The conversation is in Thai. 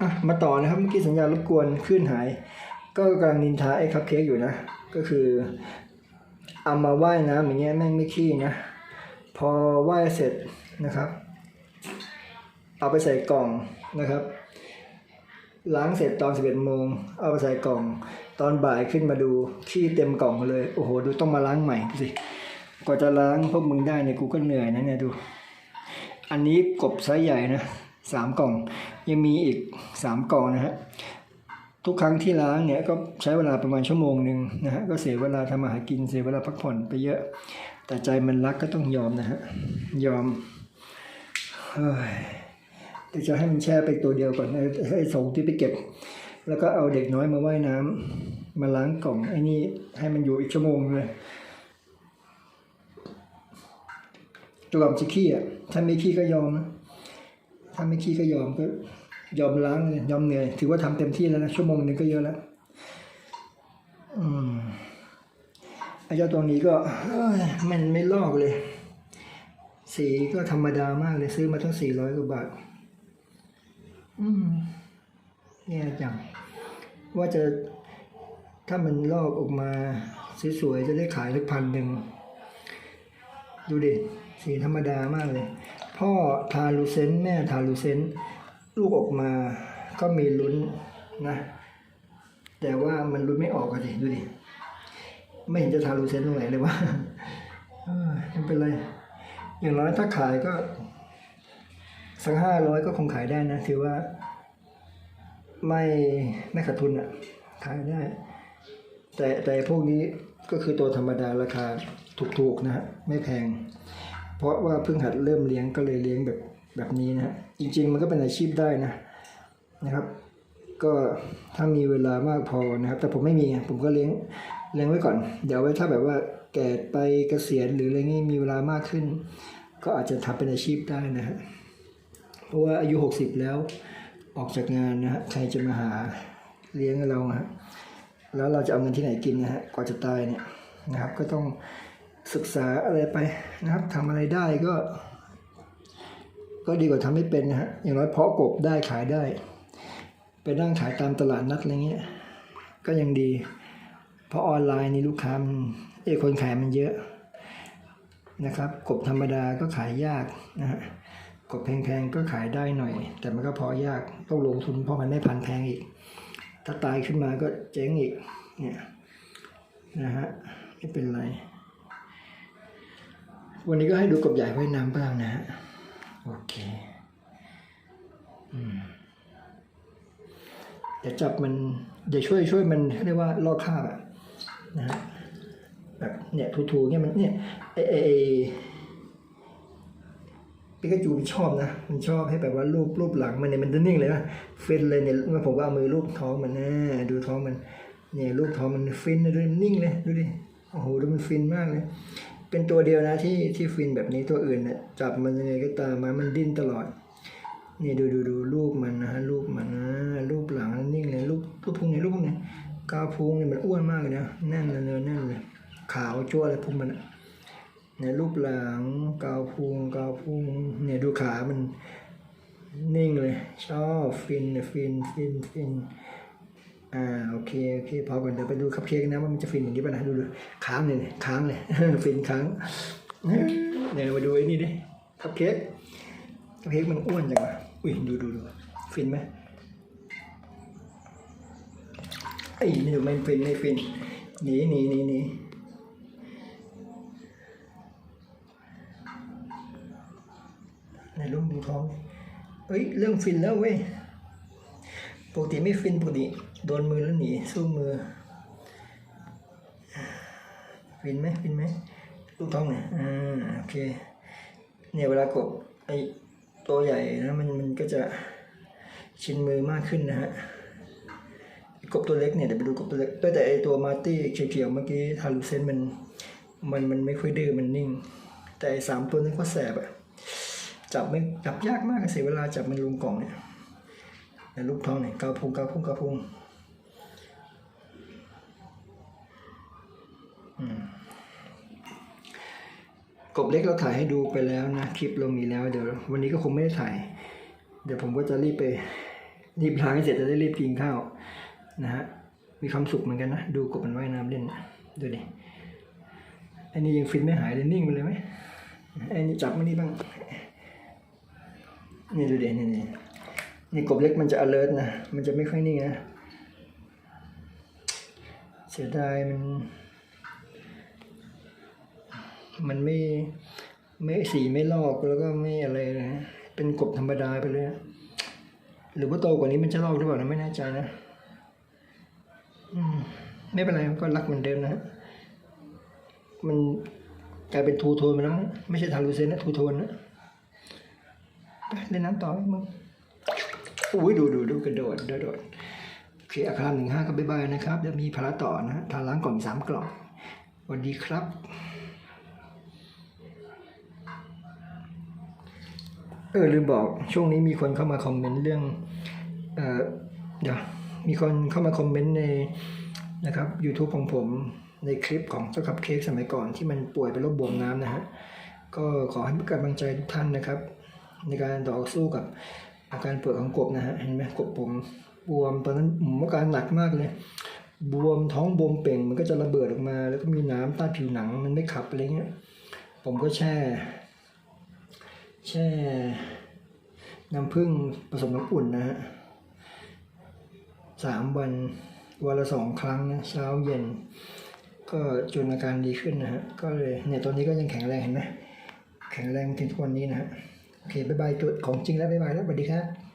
อะมาต่อนะครับเมื่อกี้สัญญาณรบกวนคลื่นหาย ก็กำลังนินทาไอ้คัพเค้กอยู่นะ ก็คือเอามาว่ายน้ำอย่างเงี้ยแม่งไม่ขี้นะ พอว่ายเสร็จนะครับ เอาไปใส่กล่องนะครับ ล้างเสร็จตอน 11โมงเอาไปใส่กล่อง ตอนบ่ายขึ้นมาดูขี้เต็มกล่องเลย โอ้โห ดูต้องมาล้างใหม่ดูสิกว่าจะล้างพวกมึงได้เนี่ยกูก็เหนื่อยนะเนี่ยดู อันนี้กบไซส์ใหญ่นะ สามกล่อง ยังมีอีกสามกล่องนะฮะทุกครั้งที่ล้างเนี่ยก็ใช้เวลาประมาณชั่วโมงหนึ่งนะฮะก็เสียเวลาทำอาหารกินเสียเวลาพักผ่อนไปเยอะ แต่ใจมันรักก็ต้องยอมนะฮะยอมเฮ้ยเดี๋ยวจะให้มันแช่ไปตัวเดียวก่อนให้ส่งที่ไปเก็บ แล้วก็เอาเด็กน้อยมาว่ายน้ำมาล้างกล่องไอ้นี่ให้มันอยู่อีกชั่วโมงเลยตัวกับจะขี้อะถ้าไม่ขี้ก็ยอมนะ ถ้าไม่ขี้ก็ยอมก็ยอมล้างเลยยอมเหนื่อย ถือว่าทำเต็มที่แล้วนะชั่วโมงหนึงก็เยอะแล้วอืมไอ้เจ้าตัวนี้ก็มันไม่ลอกเลย สีก็ธรรมดามากเลยซื้อมาตั้งสี่ร้อยกว่าบาท อืมแย่จังว่าจะถ้ามันลอกออกมาสวยๆจะได้ขายสักพันหนึ่ง ดูดิสีธรรมดามากเลย พ่อทาลูเซนแม่ทาลูเซนลูกออกมาก็มีลุ้นนะ แต่ว่ามันลุ้นไม่ออกอะดิดูดิไม่เห็นจะทาลูเซนตรงไหนเลยว่าไม่เป็นไรอย่างน้อยถ้าขายก็ สักห้าร้อยก็คงขายได้นะ ถือว่า ไม่ไม่ขาดทุนอะขายได้ แต่แต่พวกนี้ก็คือตัวธรรมดาราคาถูกๆนะฮะไม่แพง เพราะว่าเพิ่งหัดเริ่มเลี้ยงก็เลยเลี้ยงแบบแบบนี้นะฮะจริง ๆ มันก็เป็นอาชีพได้นะนะครับ ก็ถ้ามีเวลามากพอนะครับ แต่ผมไม่มีผมก็เลี้ยงเลี้ยงไว้ก่อน เดี๋ยวไว้ถ้าแบบว่าแก่ไปเกษียณหรืออะไรงี้มีเวลามากขึ้น ก็อาจจะทำเป็นอาชีพได้นะฮะเพราะว่าอายุ 60 แล้วออกจากงานนะฮะใครจะมาหาเลี้ยงเราฮะแล้วเราจะเอาเงินที่ไหนกินนะฮะกว่าจะตายเนี่ยนะครับ ก็ต้อง ศึกษาอะไรไปนะครับทำอะไรได้ก็ ก็ดีกว่าทำไม่เป็นนะฮะอย่างน้อยเพาะกบได้ขายได้ ไปนั่งขายตามตลาดนัดอะไรเงี้ยก็ยังดี เพราะออนไลน์นี่ลูกค้ามันเอคนขายมันเยอะนะครับ กบธรรมดาก็ขายยากนะฮะกบแพงๆก็ขายได้หน่อย แต่มันก็พอยากต้องลงทุนเพราะมันไม่พันแพงอีก ถ้าตายขึ้นมาก็เจ๊งอีกเนี่ยนะฮะไม่เป็นไร วันนี้ก็ให้ดูกบใหญ่ว่ายน้ำบ้างนะฮะโอเคอเดี๋ยวจับมันเดี๋ยวช่วยช่วยมันเรียกว่าลอกคราบอะนะฮะแบบเนี่ยถูๆเนี่ยมันเนี่ยไอไอไอ้ปิกาจูมันชอบนะ มันชอบให้แบบว่ารูปรูปหลังมันเนี่ยมันจะนิ่งเลยนะฟินเลยเนี่ยเมื่อผมก็เอามือรูปท้องมันนะดูท้องมัน เนี่ยรูปท้องมันฟินเลยดูนิ่งเลยดูดิโอ้โหดูมันฟินมากเลย เป็นตัวเดียวนะที่ที่ฟินแบบนี้ตัวอื่นเนี่ยจับมันยังไงก็ตามมามันดิ้นตลอด นี่ดูดูดูรูปมันนะฮะรูปมันนะรูปหลังนิ่งเลยรูปรูปพุงเนี่ยรูปพุงเนี่ยกาวพุงเนี่ยมันอ้วนมากเลยนะแน่นเลยเนื้อแน่นเลยขาวจั่วเลยพุงมันอะเนี่ยรูปหลังกาวพุงกาวพุงเนี่ยดูขามันนิ่งเลยชอบฟินเนี่ยฟินฟินฟิน อ่าโอเคโอเคพอก่อนเดี๋ยวไปดูคัพเค้กนะว่ามันจะฟินอย่างนี้ป่ะนะดูดูค้างเลยค้างเลยฟินค้างเนี่ยมาดูไอ้นี่ดิคัพเค้กเค้กมันอ้วนจังวะอุ้ยดูดูดูฟินไหมไอ้นี่ดูไม่ฟินไม่ฟินหนีหนีหนีหนีในลูกดูท้องเอ้ยเรื่องฟินแล้วเว้ยปกติไม่ฟินปกติ โดนมือแล้วหนีสู้มือฟินไหมฟินไหมลูกท้องเนี่ยอ่าโอเคเนี่ยเวลากดไอตัวใหญ่นะมันมันก็จะชินมือมากขึ้นนะฮะกบตัวเล็กเนี่ยเดี๋ยวไปดูกบตัวเล็กแต่แต่ไอตัวมาร์ตี้เขียวๆเมื่อกี้ทารุเซนมันมันมันไม่ค่อยดื้อมันนิ่ง แต่ไอสามตัวนั้นก็แสบอะจับไม่จับยากมากอะเสียเวลาจับมันลงกล่องเนี่ยลูกท้องเนี่ยกาพุงกาพุงกาพุงอืม กบเล็กเราถ่ายให้ดูไปแล้วนะ คลิปเรามีแล้วเดี๋ยววันนี้ก็คงไม่ได้ถ่าย เดี๋ยวผมก็จะรีบไปรีบล้างให้เสร็จจะได้รีบกินข้าวนะฮะมีความสุขเหมือนกันนะ ดูกบมันว่ายน้ำเล่นนะดูดิไอ้นี่ยังฟินไม่หายเลยนิ่งไปเลยไหมไอ้นี่จับมันนี่บ้างนี่ดูดินี่นี่นี่กบเล็กมันจะ alert นะ มันจะไม่ค่อยนิ่งนะเสียดายมัน มันไม่ไม่สีไม่ลอกแล้วก็ไม่อะไรเลยนะเป็นกบธรรมดาไปเลยนะหรือว่าโตกว่านี้มันจะลอกหรือเปล่านะไม่แน่ใจนะอืมไม่เป็นไรก็รักเหมือนเดิมนะฮะมันกลายเป็นทูโทนไปแล้วนะไม่ใช่ทารูเซนนะทูโทนนะไปเล่นน้ำต่อไหมมึงอุ้ยดูดูดูกระโดดกระโดดโอเคอาคารหนึ่งห้าก็บ๊ายบายนะครับเดี๋ยวมีภาระต่อนะทาล้างกล่องสามกล่องสวัสดีครับ ออลืมบอกช่วงนี้มีคนเข้ามาคอมเมนต์เรื่องเอ่อเดี๋ยวมีคนเข้ามาคอมเมนต์ในนะครับ YouTube ของผมในคลิปของเจ้าคัพเค้กสมัยก่อนที่มันป่วยเป็นโรคบวมน้ำนะฮะก็ขอให้กำลังใจทุกท่านนะครับ ในการต่อสู้กับอาการป่วยของกบนะฮะเห็นไหมกบผมบวมตอนนั้นผมอาการหนักมากเลย บวมท้องบวมเป่ง มันก็จะระเบิดออกมา แล้วก็มีน้ำใต้ผิวหนังมันไม่ขับอะไรเงี้ยผมก็แช่ แช่น้ำผึ้งผสมน้ำอุ่นนะฮะสามวันวันละสองครั้งนะเช้าเย็น ก็จนอาการดีขึ้นนะฮะก็เลยเนี่ยตอนนี้ก็ยังแข็งแรงเห็นไหมแข็งแรงถึงทุกวันนี้นะฮะโอเคบายบายตัวของจริงแล้วบายบายแล้วสวัสดีครับ